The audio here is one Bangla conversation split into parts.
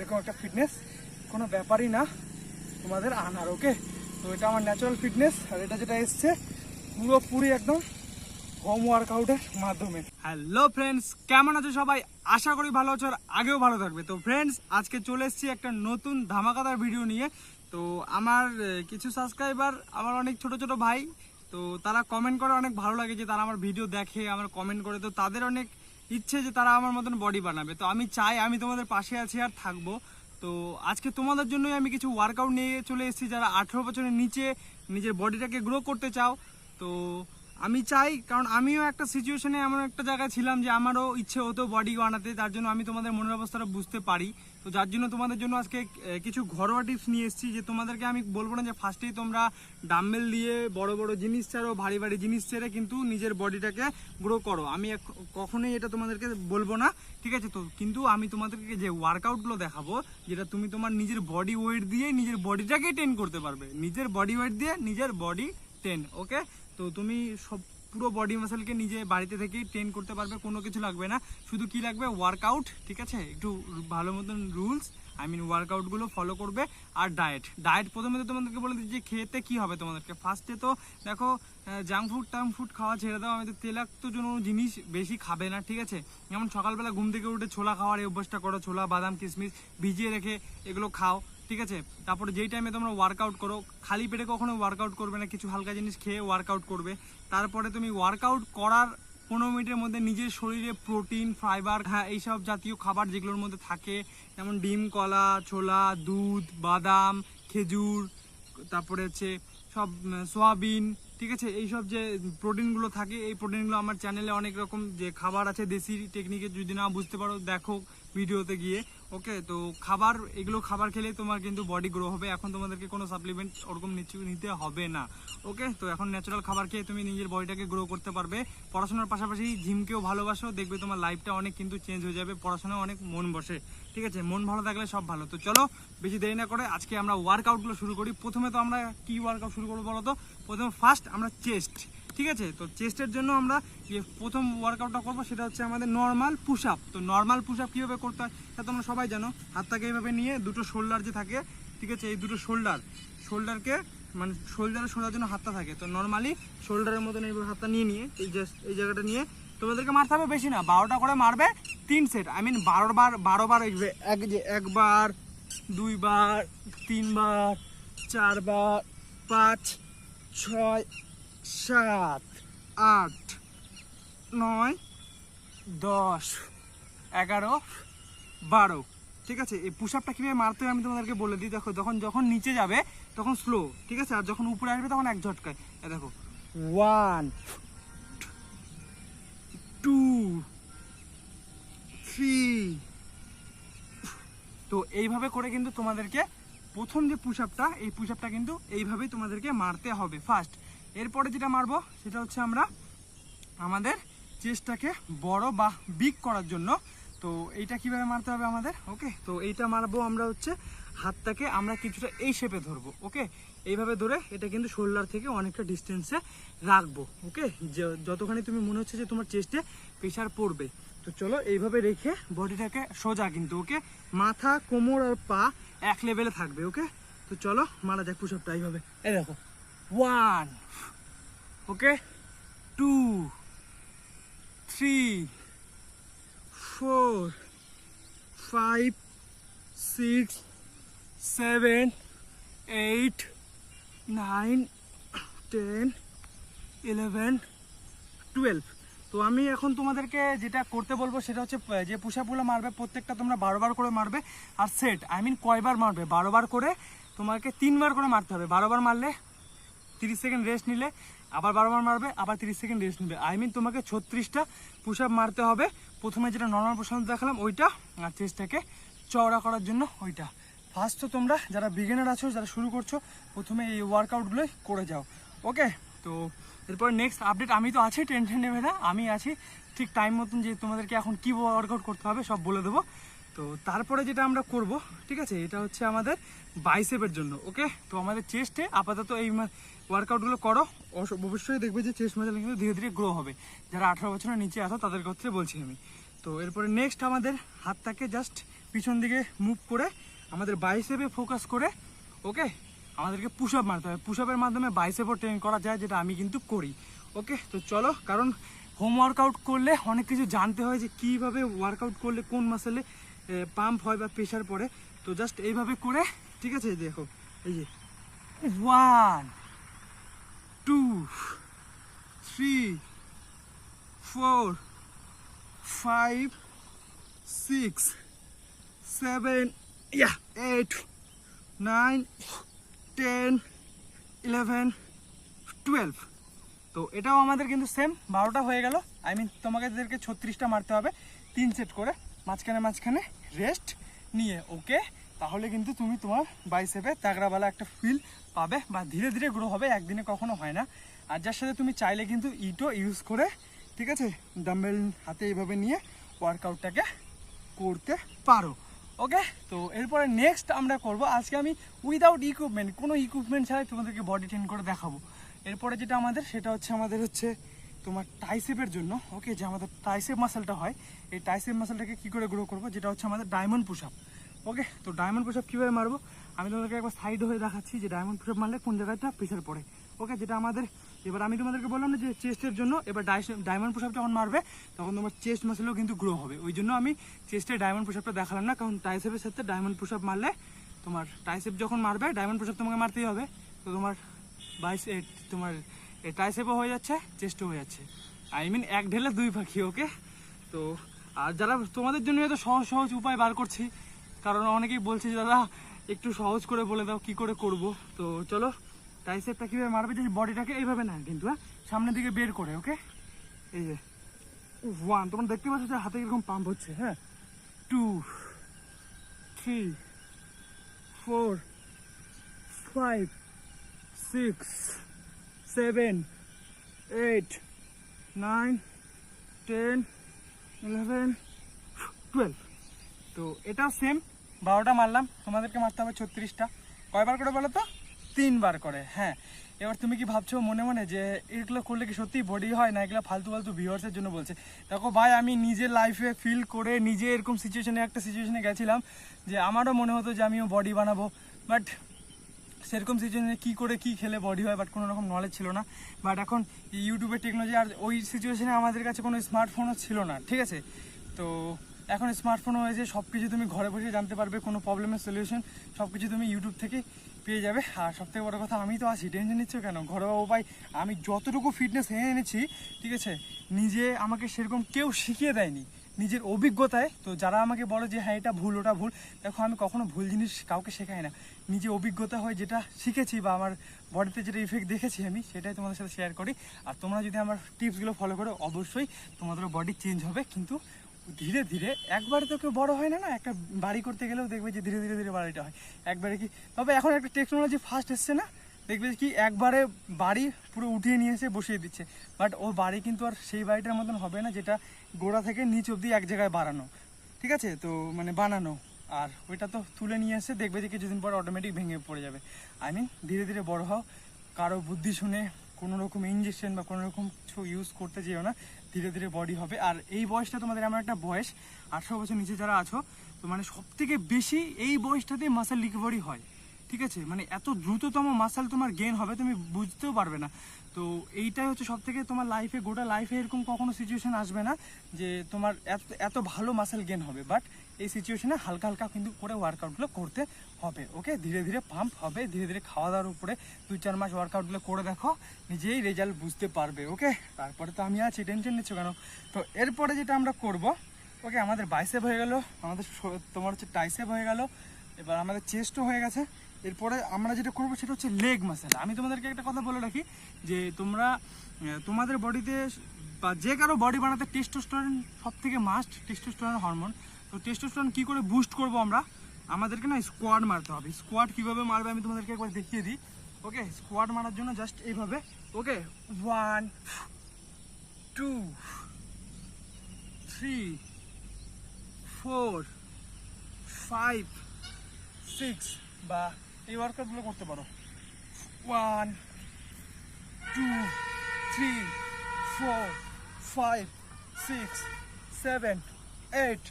এরকম একটা ফিটনেস কোনো ব্যাপারই না তোমাদের আনার ওকে তো এটা আমার ন্যাচারাল ফিটনেস আর এটা যেটা এসছে পুরোপুরি একদম হোম ওয়ার্কআউটের মাধ্যমে। হ্যালো ফ্রেন্ডস কেমন আছো সবাই? আশা করি ভালো আছো, আর আগেও ভালো থাকবে। তো ফ্রেন্ডস আজকে চলে এসেছি একটা নতুন ধামাকাদার ভিডিও নিয়ে। তো আমার কিছু সাবস্ক্রাইবার আমার অনেক ছোট ছোট ভাই, তো তারা কমেন্ট করে অনেক ভালো লাগে যে তারা আমার ভিডিও দেখে, আমার কমেন্ট করে। তো তাদের অনেক ইচ্ছে যে তারা আমার মতন বডি বানাবে। তো আমি চাই, আমি তোমাদের পাশে আছি আর থাকব। তো আজকে তোমাদের জন্যই আমি কিছু ওয়ার্কআউট নিয়ে চলে এসেছি যারা আঠেরো বছরের নিচে নিজের বডিটাকে গ্রো করতে চাও। তো আমি চাই, কারণ আমিও একটা সিচুয়েশনে এমন একটা জায়গায় ছিলাম যে আমারও ইচ্ছে হতো বডি বানাতে, তার জন্য আমি তোমাদের মনের অবস্থাটা বুঝতে পারি। তো যার জন্য তোমাদের জন্য আজকে কিছু ঘরোয়া টিপস নিয়ে এসেছি যে তোমাদেরকে আমি বলব না যে ফার্স্টেই তোমরা ডাম্বেল দিয়ে বড় বড় জিনিস ছাড়ো, ভারী ভারী জিনিস ছেড়ে কিন্তু নিজের বডিটাকে গ্রো করো। আমি কখনোই এটা তোমাদেরকে বলব না, ঠিক আছে? তো কিন্তু আমি তোমাদেরকে যে ওয়ার্কআউটগুলো দেখাবো, যেটা তুমি তোমার নিজের বডি ওয়েট দিয়ে নিজের বডিটাকে টেন করতে পারবে। নিজের বডি ওয়েট দিয়ে নিজের বডি টেন ওকে তো তুমি সব পুরো বডি মাসেলকে নিজে বাড়িতে থেকেই ট্রেন করতে পারবে, কোনো কিছু লাগবে না। শুধু কি লাগবে? ওয়ার্কআউট ঠিক আছে? একটু ভালো মতন রুলস আই মিন ওয়ার্কআউটগুলো ফলো করবে। আর ডায়েট ডায়েট প্রথমে তো তোমাদেরকে বলে দিচ্ছি যে খেতে কি হবে তোমাদেরকে? ফার্স্টে তো দেখো জাঙ্ক ফুড টাঙ্ক ফুড খাওয়া ছেড়ে দাও আমি তো তেলাক্ত জন্য জিনিস বেশি খাবে না, ঠিক আছে? যেমন সকালবেলা ঘুম থেকে উঠে ছোলা খাওয়ার এই অভ্যাসটা করো, ছোলা, বাদাম, কিশমিশ ভিজিয়ে রেখে এগুলো খাও। ঠিক আছে? তারপরে যেই টাইমে তোমরা ওয়ার্কআউট করো, খালি পেটে কখনো ওয়ার্কআউট করবে না, কিছু হালকা জিনিস খেয়ে ওয়ার্কআউট করবে। তারপরে তুমি ওয়ার্কআউট করার পনেরো মিনিটের মধ্যে নিজের শরীরে প্রোটিন ফাইবার হ্যাঁ এইসব জাতীয় খাবার যেগুলোর মধ্যে থাকে, যেমন ডিম, কলা, ছোলা, দুধ, বাদাম, খেজুর, তারপরে হচ্ছে সব সোয়াবিন, ঠিক আছে? এইসব যে প্রোটিনগুলো থাকে, এই প্রোটিনগুলো আমার চ্যানেলে অনেক রকম যে খাবার আছে দেশি টেকনিকে যদি না বুঝতে পারো, দেখো। ভিডিওতে গিয়ে। ওকে তো খাবার, এগুলো খাবার খেলে তোমার কিন্তু বডি গ্রো হবে। এখন তোমাদেরকে কোনো সাপ্লিমেন্ট ওরকম নিতে হবে না। ওকে তো এখন ন্যাচারাল খাবার খেয়ে তুমি নিজের বডিটাকে গ্রো করতে পারবে। পড়াশোনার পাশাপাশি জিমকেও ভালোবাসো, দেখবে তোমার লাইফটা অনেক কিন্তু চেঞ্জ হয়ে যাবে পড়াশোনায় অনেক মন বসে। ঠিক আছে? মন ভালো থাকলে সব ভালো। তো চলো, বেশি দেরি না করে আজকে আমরা ওয়ার্কআউটগুলো শুরু করি। প্রথমে তো আমরা কি ওয়ার্কআউট শুরু করব বলো তো? প্রথমে ফার্স্ট আমরা চেস্ট ঠিক আছে? তো চেস্টের জন্য আমরা যে প্রথম ওয়ার্কআউটটা করব, সেটা হচ্ছে আমাদের নর্মাল পুশ আপ তো নর্মাল পুশ আপ কীভাবে করতে হয় তা তোমরা সবাই জানো। হাতটাকে এইভাবে নিয়ে দুটো শোল্ডার যে থাকে, ঠিক আছে? এই দুটো শোল্ডার শোল্ডারকে মানে শোল্ডারে শোনার জন্য হাতটা থাকে। তো নর্মালি শোল্ডারের মতন এইভাবে হাতটা নিয়ে নিয়ে এই জাস্ট এই জায়গাটা নিয়ে তোমাদেরকে মারতে হবে, বেশি না। বারোটা করে মারবে তিন সেট আই মিন বারো, বার বারো বার এক যে একবার, দুইবার, তিনবার, চারবার, পাঁচ, ছয় সাত, আট, নয়, দশ, এগারো, বারো। ঠিক আছে? এই পুশ আপটা কীভাবে মারতে হয় আমি তোমাদেরকে বলে দিই। দেখো, যখন যখন নিচে যাবে, তখন স্লো ঠিক আছে? আর যখন উপরে আসবে, তখন এক ঝটকায়। দেখো ওয়ান টু থ্রি তো এইভাবে করে কিন্তু তোমাদেরকে প্রথম যে পুশ আপটা এই পুশ আপটা কিন্তু এইভাবেই তোমাদেরকে মারতে হবে। ফার্স্ট এরপরে যেটা মারবো, সেটা হচ্ছে আমরা আমাদের চেস্টটাকে বড় বা বিগ করার জন্য। তো এইটা কীভাবে মারতে হবে আমাদের? ওকে তো এইটা মারবো আমরা হচ্ছে হাতটাকে, আমরা কিছুটা এই শেপে ধরবো ওকে এইভাবে ধরে এটা কিন্তু শোল্ডার থেকে অনেকটা ডিস্টেন্সে রাখব ওকে যতখানি তুমি মনে হচ্ছে যে তোমার চেস্টে প্রেশার পড়বে। তো চলো এইভাবে রেখে বডিটাকে সোজা কিন্তু ওকে মাথা, কোমর আর পা এক লেভেলে থাকবে ওকে তো চলো মারা যাক পুষপটা এইভাবে। এই দেখো। One okay two three four five six seven eight nine ten eleven twelve তো আমি এখন তোমাদেরকে যেটা করতে বলব সেটা হচ্ছে যে পুষাপুলো মারবে, প্রত্যেকটা তোমরা বারোবার করে মারবে, আর সেট আই মিন কয়বার মারবে? বারোবার করে তোমাকে তিনবার করে মারতে হবে। বারোবার মারলে তিরিশ সেকেন্ড রেস্ট নিলে, আবার বারোবার মারবে, আবার তিরিশ সেকেন্ড রেস্ট নিবে। আই মিন তোমাকে ছত্রিশটা পুশ আপ মারতে হবে। প্রথমে যেটা নর্মাল পোশাক দেখালাম, ওইটা, আর চেস্টটাকে চওড়া করার জন্য ওইটা। ফার্স্ট তো তোমরা যারা বিগিনার আছো, যারা শুরু করছ, প্রথমে এই ওয়ার্কআউটগুলোই করে যাও। ওকে তো এরপর নেক্সট আপডেট আমি তো আছি টেনশন নেবে না আমি আছি। ঠিক টাইম মতন যে তোমাদেরকে এখন কী ওয়ার্কআউট করতে হবে, সব বলে দেবো। তো তারপরে যেটা আমরা করব, ঠিক আছে, এটা হচ্ছে আমাদের বাইসেপের জন্য, ওকে? তো আমাদের চেস্টে আপাতত এই ওয়ার্কআউটগুলো করো অবশ্যই দেখবে যে চেস্ট মাসেল কিন্তু ধীরে ধীরে গ্রো হবে। যারা আঠারো বছরের নিচে আসো তাদের ক্ষেত্রে বলছি আমি। তো এরপরে নেক্সট আমাদের হাতটাকে জাস্ট পিছন দিকে মুভ করে আমাদের বাইসেপে ফোকাস করে, ওকে? আমাদেরকে পুশ আপ মারতে হবে। পুশ আপের মাধ্যমে বাইসেপও ট্রেন করা যায়, যেটা আমি কিন্তু করি, ওকে? তো চলো, কারণ হোম ওয়ার্কআউট করলে অনেক কিছু জানতে হয় যে কীভাবে ওয়ার্কআউট করলে কোন মাসেলে পাম্প হয় বা প্রেশার পড়ে, তো জাস্ট এইভাবে করে, ঠিক আছে, দেখো, এই যে one two three four five six seven yeah eight nine ten eleven twelve তো এটাও আমাদের কিন্তু সেম বারোটা হয়ে গেল। আই মিন তোমাদেরকে ছত্রিশটা মারতে হবে, তিন সেট করে। মাঝখানে মাঝখানে রেস্ট নিয়ে ওকে তাহলে কিন্তু তুমি তোমার বাইসেপে তাগড়াওয়ালা একটা ফিল পাবে বা ধীরে ধীরে গ্রো হবে, একদিনে কখনো হয় না। আর যার সাথে তুমি চাইলে কিন্তু ইটও ইউজ করে, ঠিক আছে? ডাম্বেল হাতে এইভাবে নিয়ে ওয়ার্কআউটটাকে করতে পারো ওকে তো এরপরে নেক্সট আমরা করব, আজকে আমি উইদাউট ইকুইপমেন্ট কোনো ইকুইপমেন্ট ছাড়াই তোমাদেরকে বডি ট্রেন করে দেখাবো। এরপরে যেটা আমাদের, সেটা হচ্ছে আমাদের হচ্ছে তোমার টাইসেপের জন্য ওকে যে আমাদের টাইসেপ মাসেলটা হয় এই টাইসেপ মাসেলটাকে কী করে গ্রো করব? যেটা হচ্ছে আমাদের ডায়মন্ড পুশ আপ ওকে তো ডায়মন্ড পুশ আপ কীভাবে মারবো? আমি তোমাদেরকে একবার সাইড হয়ে দেখাচ্ছি যে ডায়মন্ড পুশ আপ মারলে কোন জায়গাটা প্রেশার পড়ে ওকে যেটা আমাদের এবার আমি তোমাদেরকে বললাম না যে চেস্টের জন্য এবার ডায়মন্ড পুশ যখন মারবে তখন তোমার চেস্ট মাসেলও কিন্তু গ্রো হবে। ওই জন্য আমি চেস্টের ডায়মন্ড পুশ দেখালাম না কারণ টাইসেপের সাথে ডায়মন্ড পুশ মারলে তোমার টাইসেপ যখন মারবে ডায়মন্ড পুশ তোমাকে মারতেই হবে। তো তোমার বাইশ এ, তোমার টাইসেপও হয়ে যাচ্ছে চেস্টও হয়ে যাচ্ছে। আই মিন এক ঢেলে দুই পাখি ওকে তো, আর যারা তোমাদের জন্য হয়তো সহজ সহজ উপায় বার করছি, কারণ অনেকেই বলছে যে, দাদা, একটু সহজ করে বলে দাও, কি করে করব? তো, চলো টাইসেপটা কীভাবে মারবে যে বডিটাকে এইভাবে না, কিন্তু হ্যাঁ সামনের দিকে বের করে ওকে এই যে ওয়ান তোমরা দেখতে পাচ্ছ যে হাতে এরকম পাম্প হচ্ছে হ্যাঁ? Two three four five six seven eight nine ten eleven twelve তো এটাও সেম বারোটা মারলাম। তোমাদেরকে মারতে হবে ছত্রিশটা। কয়বার করে বলো তো? তিনবার করে হ্যাঁ। এবার তুমি কি ভাবছ মনে মনে যে এগুলো করলে কি সত্যি বডি হয় না? এগুলো ফালতু ফালতু ভিউয়ার্সের জন্য বলছে। দেখো ভাই, আমি নিজের লাইফে ফিল করে নিজে এরকম সিচুয়েশনে একটা সিচুয়েশনে গেছিলাম যে আমারও মনে হতো যে আমিও বডি বানাবো। বাট সেরকম সিচুয়েশনে কী করে কী খেলে বডি হয় বাট কোনো রকম নলেজ ছিল না। বাট এখন ইউটিউবের টেকনোলজি আর ওই সিচুয়েশনে আমাদের কাছে কোনো স্মার্টফোনও ছিল না, ঠিক আছে? তো এখন স্মার্টফোন হয়েছে সব কিছু তুমি ঘরে বসে জানতে পারবে, কোনো প্রবলেমের সলিউশন সব কিছু তুমি ইউটিউব থেকে পেয়ে যাবে। আর সব থেকে বড় কথা, আমি তো আছি টেনশন নিচ্ছ কেন? ঘরোয়া উপায়, আমি যতটুকু ফিটনেস এনে এনেছি, ঠিক আছে, নিজে আমাকে সেরকম কেউ শিখিয়ে দেয়নি। নিজের অভিজ্ঞতায়, তো যারা আমাকে বলে যে হ্যাঁ এটা ভুল, ওটা ভুল, দেখো, আমি কখনো ভুল জিনিস কাউকে শেখাই না। নিজে অভিজ্ঞতা হয় যেটা শিখেছি বা আমার বডিতে যেটা ইফেক্ট দেখেছি আমি, সেটাই তোমাদের সাথে শেয়ার করি। আর তোমরা যদি আমার টিপসগুলো ফলো করো, অবশ্যই তোমাদের বডি চেঞ্জ হবে। কিন্তু ধীরে ধীরে, একবারে তো কেউ বড় হয় না না? একটা বাড়ি করতে গেলেও দেখবে যে, ধীরে ধীরে ধীরে বাড়িটা হয়। একবারে কি, তবে এখন একটা টেকনোলজি ফাস্ট এসছে না? দেখবে কি একবারে বাড়ি পুরো উঠিয়ে নিয়ে এসে বসিয়ে দিচ্ছে। বাট ও বাড়ি কিন্তু আর সেই বাড়িটার মতন হবে না যেটা গোড়া থেকে নিচ অবধি এক জায়গায় বাড়ানো। ঠিক আছে? তো মানে বানানো। আর ওইটা তো তুলে নিয়ে এসে দেখবে যে কিছুদিন পর অটোমেটিক ভেঙে পড়ে যাবে। আই মিন ধীরে ধীরে বড় হও। কারও বুদ্ধি শুনে কোনো রকম ইঞ্জেকশন বা কোনো রকম কিছু ইউজ করতে যেও না। ধীরে ধীরে বডি হবে। আর এই বয়সটা তোমাদের এমন একটা বয়স, আঠারো বছর নিচে যারা আছো, তো মানে সব থেকে বেশি এই বয়সটাতেই মাসেল রিকভারি হয়। ঠিক আছে? মানে এত দ্রুততম মাসাল তোমার গেন হবে তুমি বুঝতেও পারবে না। তো এইটাই হচ্ছে সব থেকে তোমার লাইফে গোটা লাইফে এরকম কখনো সিচুয়েশন আসবে না যে তোমার এত এত ভালো মাসেল গেন হবে। বাট এই সিচুয়েশনে হালকা হালকা কিন্তু করে ওয়ার্কআউটগুলো করতে হবে ওকে ধীরে ধীরে পাম্প হবে, ধীরে ধীরে খাওয়া দাওয়ার উপরে দুই, চার মাস ওয়ার্কআউটগুলো করে দেখো, নিজেই রেজাল্ট বুঝতে পারবে ওকে তারপরে তো আমি আছি টেনশন নিচ্ছ কেন? তো এরপরে যেটা আমরা করব ওকে আমাদের বাইসেপ হয়ে গেল, আমাদের তোমার হচ্ছে টাইসেপ হয়ে গেল, এবার আমাদের চেস্টও হয়ে গেছে। এরপরে আমরা যেটা করব সেটা হচ্ছে লেগ মাসেল আমি তোমাদেরকে একটা কথা বলে রাখি, যে তোমরা তোমাদের বডিতে বা যে কারও বডি বানাতে টেস্টোস্টেরন সব থেকে মাস্ট টেস্টোস্টেরন হরমোন তো টেস্টোস্টেরন কী করে বুস্ট করব আমরা? আমাদেরকে না স্কোয়াড মারতে হবে। স্কোয়াড কীভাবে মারবে আমি তোমাদেরকে একবার দেখিয়ে দিই। ওকে স্কোয়াড মারার জন্য জাস্ট এইভাবে। Okay one two three four five six বা এই ওয়ার্কআউটগুলো করতে পারো। One two three four five six seven eight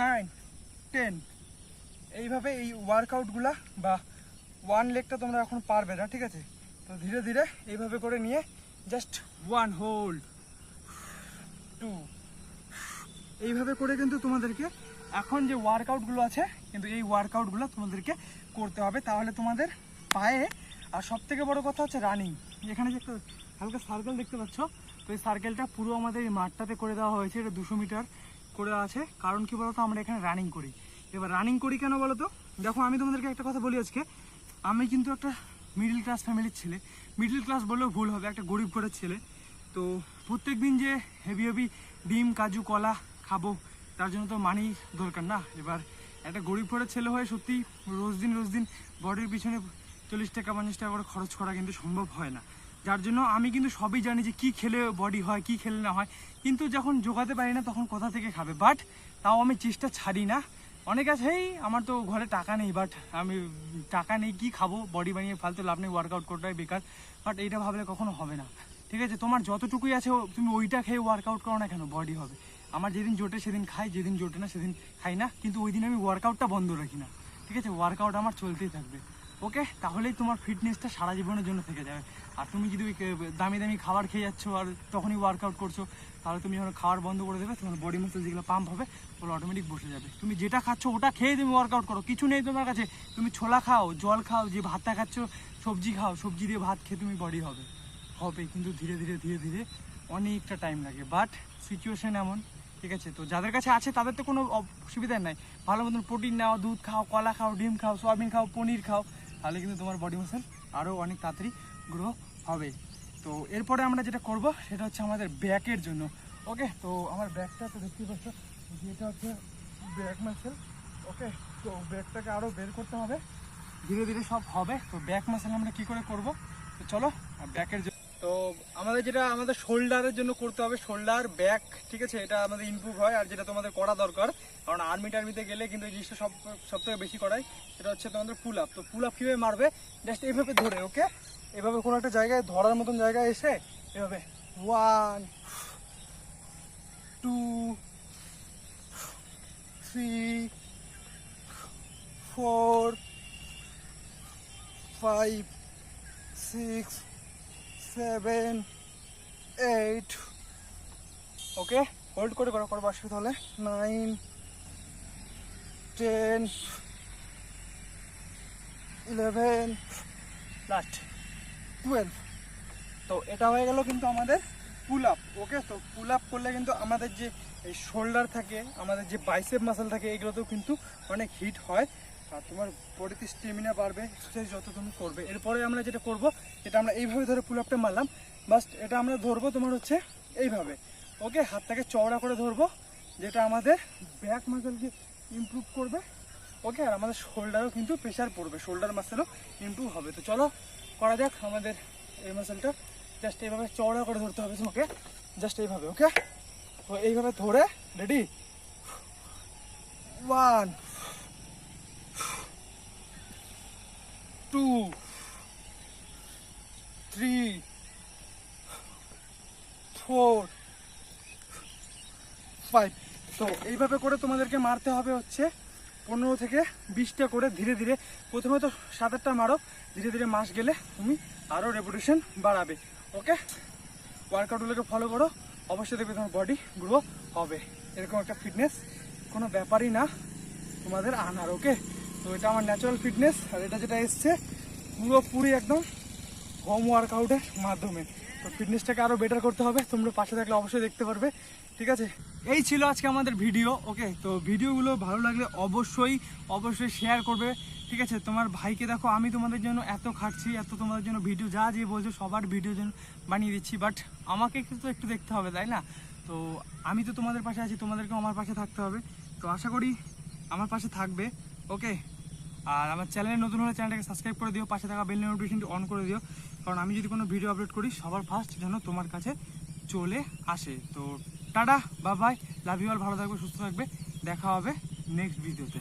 nine ten এইভাবে এই ওয়ার্কআউটগুলা বা ওয়ান লেগটা তোমরা এখন পারবে না, ঠিক আছে? তো ধীরে ধীরে এইভাবে করে নিয়ে জাস্ট ওয়ান হোল্ড টু এইভাবে করে কিন্তু তোমাদেরকে এখন যে ওয়ার্কআউটগুলো আছে, কিন্তু এই ওয়ার্কআউটগুলো তোমাদেরকে করতে হবে। তাহলে তোমাদের পায়ে, আর সব থেকে বড় কথা হচ্ছে রানিং এখানে যে একটা হালকা সার্কেল দেখতে পাচ্ছ, তো এই সার্কেলটা পুরো আমাদের এই মাঠটাতে করে দেওয়া হয়েছে। এটা দুশো মিটার করে আছে। কারণ কি বলতো, আমরা এখানে রানিং করি। এবার রানিং করি কেন বলো তো দেখো, আমি তোমাদেরকে একটা কথা বলি আজকে। আমি কিন্তু একটা মিডল ক্লাস ফ্যামিলির ছেলে। মিডিল ক্লাস বললেও ভুল হবে, একটা গরিব ঘরের ছেলে। তো প্রত্যেক দিন যে হেভি হেভি ডিম, কাজু, কলা খাব তার জন্য তো মানি দরকার না। এবার একটা গরিব ঘরের ছেলে হয়ে সত্যি রোজ দিন রোজ দিন বডির পিছনে চল্লিশ টাকা, পঞ্চাশ টাকা করে খরচ করা কিন্তু সম্ভব হয় না। যার জন্য আমি কিন্তু সবই জানি যে কি খেলে বডি হয়, কি খেলে না হয়। কিন্তু যখন জোগাতে পারি না তখন কোথা থেকে খাবে? বাট তাও আমি চেষ্টা ছাড়ি না। অনেক আছে আমার তো ঘরে টাকা নেই বাট আমি টাকা নেই, কি খাব? বডি বানিয়ে ফালতু লাভ নেই ওয়ার্কআউট করতে বেকার। বাট এইটা ভাবলে কখনো হবে না। ঠিক আছে, তোমার যতটুকুই আছে, তুমি ওইটা খেয়ে ওয়ার্কআউট করো না কেন? বডি হবে। আমার যেদিন জোটে, সেদিন খাই, যেদিন জোটে না, সেদিন খাই না। কিন্তু ওই দিন আমি ওয়ার্কআউটটা বন্ধ রাখি না। ঠিক আছে? ওয়ার্কআউট আমার চলতেই থাকবে। ওকে তাহলেই তোমার ফিটনেসটা সারা জীবনের জন্য থেকে যাবে। আর তুমি যদি ওই দামি দামি খাবার খেয়ে যাচ্ছ আর তখনই ওয়ার্কআউট করছ, তাহলে তুমি যখন খাবার বন্ধ করে দেবে, তোমার বডি মাসেল যেগুলো পাম্প হবে, ওগুলো অটোমেটিক বসে যাবে। তুমি যেটা খাচ্ছ, ওটা খেয়ে তুমি ওয়ার্কআউট করো। কিছু নেই তোমার কাছে। তুমি ছোলা খাও, জল খাও, যে ভাতটা খাচ্ছ, সবজি খাও, সবজি দিয়ে ভাত খেয়ে তুমি বডি হবে। হবে, কিন্তু ধীরে ধীরে ধীরে ধীরে অনেকটা টাইম লাগে। বাট সিচুয়েশন এমন ঠিক আছে? তো যাদের কাছে আছে, তাদের তো কোনো অসুবিধা নাই। ভালো মতন প্রোটিন নাও, দুধ খাও, কলা খাও, ডিম খাও, সয়াবিন খাও, পনির খাও, তাহলে কিন্তু তোমার বডি মাসেল আরও অনেক তাড়াতাড়ি গ্রো হবে। তো এরপরে আমরা যেটা করব, সেটা হচ্ছে আমাদের ব্যাকের জন্য। ওকে তো আমার ব্যাকটা তো দেখতেই পাচ্ছ যেটা হচ্ছে ব্যাক মাসেল ওকে তো ব্যাকটাকে আরও বের করতে হবে। ধীরে ধীরে সব হবে। তো ব্যাক মাসেল আমরা কি করে করব? তো চলো ব্যাকের তো আমাদের যেটা, আমাদের শোল্ডারের জন্য করতে হবে, শোল্ডার ব্যাক ঠিক আছে? এটা আমাদের ইমপ্রুভ হয় আর যেটা তোমাদের করা দরকার। কারণ আর্মি টার্মিতে গেলে কিন্তু এই জিনিসটা সব সব থেকে বেশি করাই সেটা হচ্ছে তোমাদের পুল আপ তো পুল আপ কীভাবে মারবে? জাস্ট এইভাবে ধরে ওকে এভাবে কোনো একটা জায়গায় ধরার মতন জায়গায় এসে এভাবে one two three four five six seven eight okay hold করে করো করব অসুবিধা হলে। Nine ten eleven last twelve তো এটা হয়ে গেল কিন্তু আমাদের পুল আপ ওকে তো পুল আপ করলে কিন্তু আমাদের যে এই শোল্ডার থাকে, আমাদের যে বাইসেপ মাসেল থাকে, এগুলোতেও কিন্তু অনেক হিট হয়। আর তোমার বডিতে স্টেমিনা বাড়বে এক্সারসাইজ যত তুমি করবে। এরপরে আমরা যেটা করব, এটা আমরা এইভাবে ধরে পুল আপটা মারলাম। বাস্ট এটা আমরা ধরবো তোমার হচ্ছে এইভাবে। ওকে হাতটাকে চওড়া করে ধরবো, যেটা আমাদের ব্যাক মাসেলকে ইমপ্রুভ করবে। ওকে আর আমাদের শোল্ডারও কিন্তু প্রেশার পড়বে শোল্ডার মাসেলও ইমপ্রুভ হবে। তো চলো, করা যাক আমাদের এই মাসেলটা জাস্ট এইভাবে চওড়া করে ধরতে হবে তোমাকে। জাস্ট এইভাবে ওকে এইভাবে ধরে ready one two, three, four, five. তো এইভাবে করে তোমাদেরকে মারতে হবে হচ্ছে পনেরো থেকে বিশটা করে ধীরে ধীরে। প্রথমে তো সাত আটটা মারো, ধীরে ধীরে মাস গেলে তুমি আরও রেপুটেশন বাড়াবে ওকে ওয়ার্কআউটগুলোকে ফলো করো, অবশ্যই দেখবে তোমার বডি গ্রো হবে। এরকম একটা ফিটনেস কোনো ব্যাপারই না তোমাদের আনার ওকে তো এটা আমার ন্যাচারাল ফিটনেস আর এটা যেটা এসছে পুরোপুরি একদম হোম ওয়ার্কআউটের মাধ্যমে। তো ফিটনেসটাকে আরও বেটার করতে হবে, তোমরা পাশে থাকলে অবশ্যই দেখতে পারবে। ঠিক আছে? এই ছিল আজকে আমাদের ভিডিও ওকে তো ভিডিওগুলো ভালো লাগলে অবশ্যই অবশ্যই শেয়ার করবে। ঠিক আছে? তোমার ভাইকে দেখো, আমি তোমাদের জন্য এত খাটছি, এত তোমাদের জন্য ভিডিও যা যে বলছো সবার ভিডিও জন্য বানিয়ে দিচ্ছি। বাট আমাকে কিন্তু একটু দেখতে হবে, তাই না? তো আমি তো তোমাদের পাশে আছি, তোমাদেরকেও আমার পাশে থাকতে হবে। তো আশা করি আমার পাশে থাকবে। ওকে আর আমার চ্যানেলে নতুন হলে চ্যানেলটাকে সাবস্ক্রাইব করে দিও, পাশে থাকা বেল নোটিফিকেশনটি অন করে দিও। কারণ আমি যদি কোনো ভিডিও আপলোড করি, সবার ফার্স্ট যেন তোমার কাছে চলে আসে। তো টাটা বা বাই লাভ ইউ অল ভালো থাকবে, সুস্থ থাকবে। দেখা হবে নেক্সট ভিডিওতে.